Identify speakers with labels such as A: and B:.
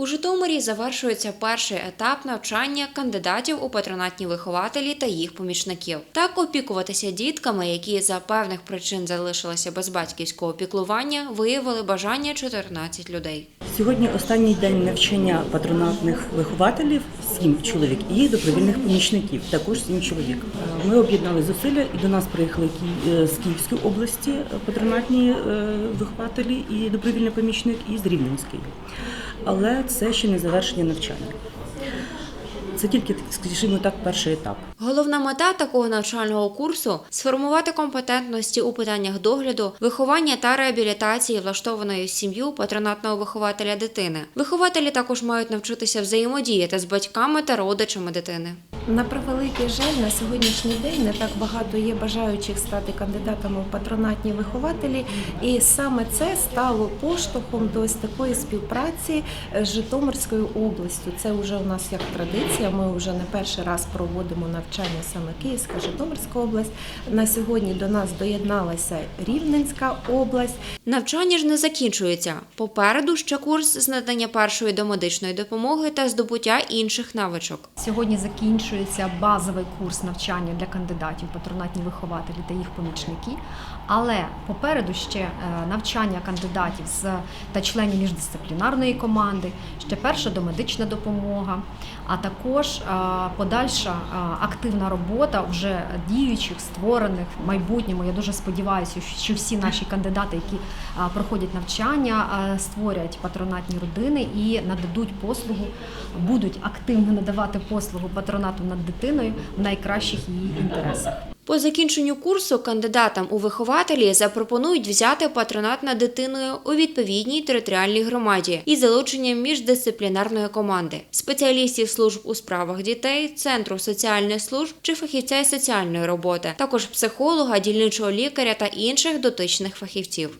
A: У Житомирі завершується перший етап навчання кандидатів у патронатні вихователі та їх помічників. Так опікуватися дітками, які за певних причин залишилися без батьківського піклування, виявили бажання 14 людей.
B: Сьогодні останній день навчання патронатних вихователів сім чоловік і добровільних помічників, також сім чоловік. Ми об'єднали зусилля і до нас приїхали е, з Київської області патронатні е, вихователі і добровільний помічник, і з Рівненської. Але це ще не завершення навчання. Це тільки, скажімо так, перший етап.
A: Головна мета такого навчального курсу сформувати компетентності у питаннях догляду, виховання та реабілітації влаштованої сім'ю патронатного вихователя дитини. Вихователі також мають навчитися взаємодіяти з батьками та родичами дитини.
C: На превеликий жаль, на сьогоднішній день не так багато є бажаючих стати кандидатами в патронатні вихователі, і саме це стало поштовхом до ось такої співпраці з Житомирською областю. Це вже у нас як традиція. Ми вже не перший раз проводимо навчання саме Київська, Житомирська область. На сьогодні до нас доєдналася Рівненська область.
A: Навчання ж не закінчується. Попереду ще курс з надання першої домедичної допомоги та здобуття інших навичок.
D: Сьогодні закінчується базовий курс навчання для кандидатів, патронатні вихователі та їх помічники. Але попереду ще е, навчання кандидатів з та членів міждисциплінарної команди, ще перша домедична допомога, а також е, подальша е, активна робота вже діючих, створених в майбутньому. Я дуже сподіваюся, що всі наші кандидати, які проходять навчання, створять патронатні родини і нададуть послугу, будуть активно надавати послугу патронату над дитиною в найкращих її інтересах.
A: По закінченню курсу кандидатам у вихователі запропонують взяти патронат над дитиною у відповідній територіальній громаді із залученням міждисциплінарної команди, спеціалістів служб у справах дітей, центру соціальних служб чи фахівця із соціальної роботи, також психолога, дільничого лікаря та інших дотичних фахівців.